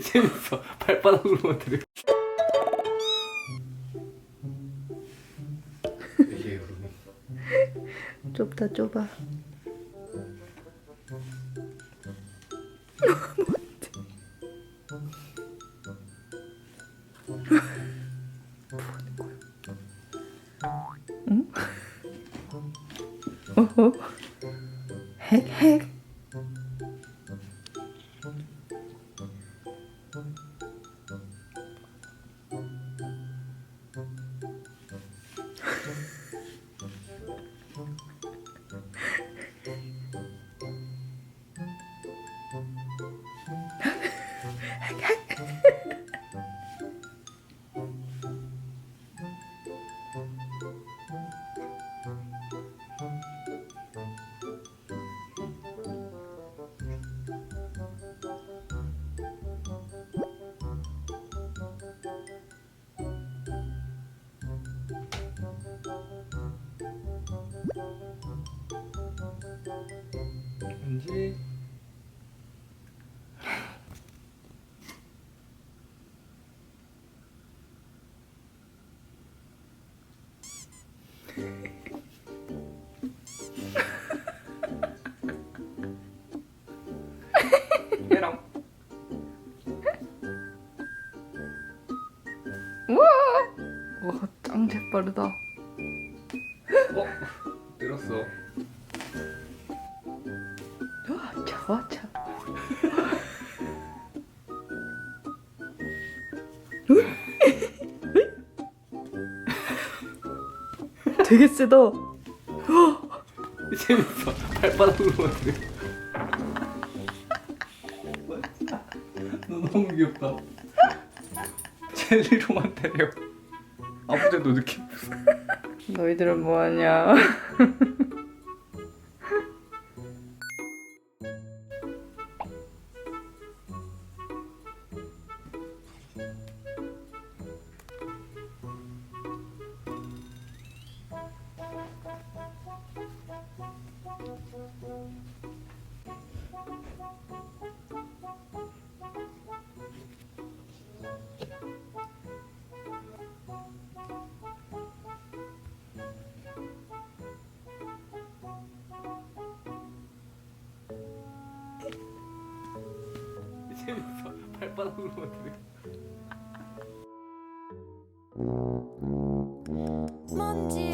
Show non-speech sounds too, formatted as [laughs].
재밌어. [laughs] 발바닥으로만. 이게 그러면 좁다 좁아. [laughs] 응? 어허. 핵 핵. 왠지 해랑 와, 짱 재빠르다. 어? 들었어. 와, 좋아, 차. 되게 세다. 재밌어. 발바닥으로만 들여. 너 너무 귀엽다. 젤리로만 때려. 아무 데도 느낌. 너희들은 뭐하냐? [laughs] 재밌어. 발바닥으로만 들여. 먼지